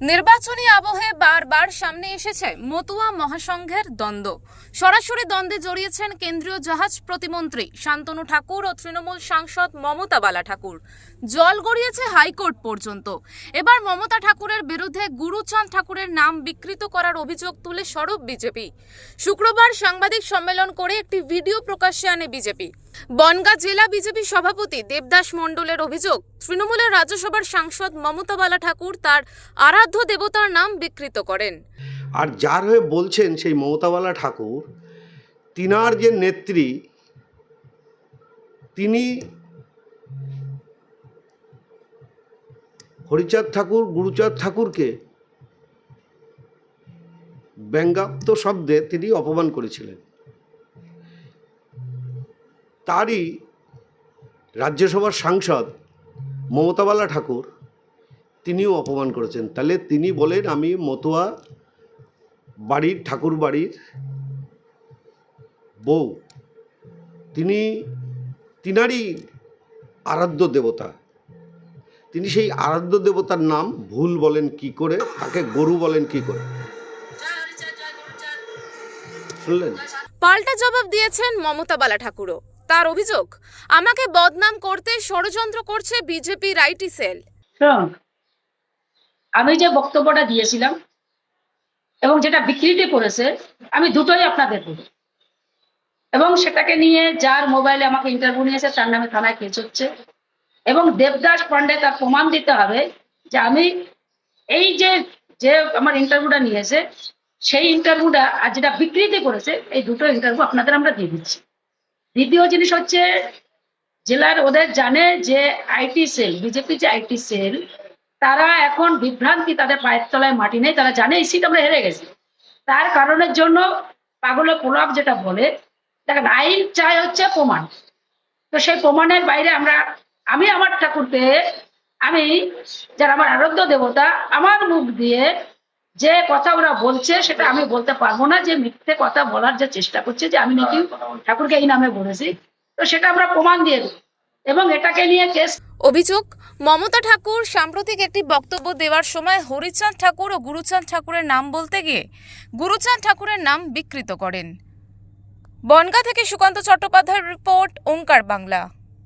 নির্বাচনী আবহে বারবার সামনে এসেছে মতুয়া মহাসংঘের দ্বন্দ্ব। সরাসরি দ্বন্দ্বে জড়িয়েছেন কেন্দ্রীয় জাহাজ প্রতিমন্ত্রী শান্তনু ঠাকুর ও তৃণমূল সাংসদ মমতা বালা ঠাকুর জল গড়িয়েছে হাইকোর্ট পর্যন্ত। এবার মমতা ঠাকুরের বিরুদ্ধে গুরুচাঁদ ঠাকুরের নাম বিকৃত করার অভিযোগ তুলে সরব বিজেপি। শুক্রবার সাংবাদিক সম্মেলন করে একটি ভিডিও প্রকাশ্যে আনে বিজেপি। বনগাঁ জেলা বিজেপি সভাপতি দেবদাস মণ্ডলের অভিযোগ, তৃণমূলের রাজ্যসভার সাংসদ মমতা বালা ঠাকুর তার আরাধ্য দেবতার নাম বিকৃত করেন। আর যার হয়ে বলছেন সেই মমতাবালা ঠাকুর তিনার যে নেত্রী, তিনি হরিচাঁদ ঠাকুর, গুরুচাঁদ ঠাকুরকে ব্যঙ্গাত্ম শব্দে তিনি অপমান করেছিলেন। তারই রাজ্যসভার সাংসদ মমতাবালা ঠাকুর, তিনিও অপমান করেছেন। তাহলে তিনি বলেন, আমি মতুয়া বাড়ির, ঠাকুর বাড়ির বউ। তিনি, তিনারই আরাধ্য দেবতা। তিনি সেই আরাধ্য দেবতার নাম ভুল বলেন কি করে? তাকে গরু বলেন কি করে? শুনলেন? পাল্টা জবাব দিয়েছেন মমতা বালা ঠাকুরও। তার অভিযোগ, আমাকে বদনাম করতে ষড়যন্ত্র করছে বিজেপি রাইটি সেল। আমি যে বক্তব্যটা দিয়েছিলাম এবং যেটা বিকৃতি করেছে, আমি দুটোই আপনাদের দেবো এবং সেটাকে নিয়ে যার মোবাইলে আমাকে ইন্টারভিউ নিয়েছে, তার নামে থানায় কেস হচ্ছে। এবং দেবদাস পান্ডে তার প্রমাণ দিতে হবে যে আমি এই যে যে আমার ইন্টারভিউটা নিয়েছে, সেই ইন্টারভিউটা আর যেটা বিকৃতি করেছে, এই দুটো ইন্টারভিউ আপনাদের আমরা দিয়ে দিচ্ছি। দ্বিতীয় জিনিস হচ্ছে, জেলার ওদের জানে যে আইটি সেল, বিজেপি যে আইটি সেল, তারা এখন বিভ্রান্তি তাদের পায়ের তলায় মাটি নেই। তারা জানে এই সিট আমরা হেরে গেছি। তার কারণের জন্য পাগল প্রলাপ যেটা বলে, দেখেন, আইন চাই হচ্ছে প্রমাণ। তো সেই প্রমাণের বাইরে আমরা, আমি আমার ঠাকুরকে, আমি যারা আমার আরাধ্য দেবতা, আমার মুখ দিয়ে যে কথা ওরা বলছে সেটা আমি বলতে পারব না যে মিথ্যে কথা বলার যে চেষ্টা করছে যে আমি নাকি ঠাকুরকে এই নামে বলেছি। তো সেটা আমরা প্রমাণ দিয়ে দেবো। এবং এটাকে নিয়ে কেস অভিযোগ মমতা ঠাকুর সাম্প্রতিক একটি বক্তব্য দেওয়ার সময় হরিচাঁদ ঠাকুর ও গুরুচাঁদ ঠাকুরের নাম বলতে গিয়ে গুরুচাঁদ ঠাকুরের নাম বিকৃত করেন। বনগা থেকে সুকান্ত চট্টোপাধ্যায়ের রিপোর্ট ওঙ্কার বাংলা।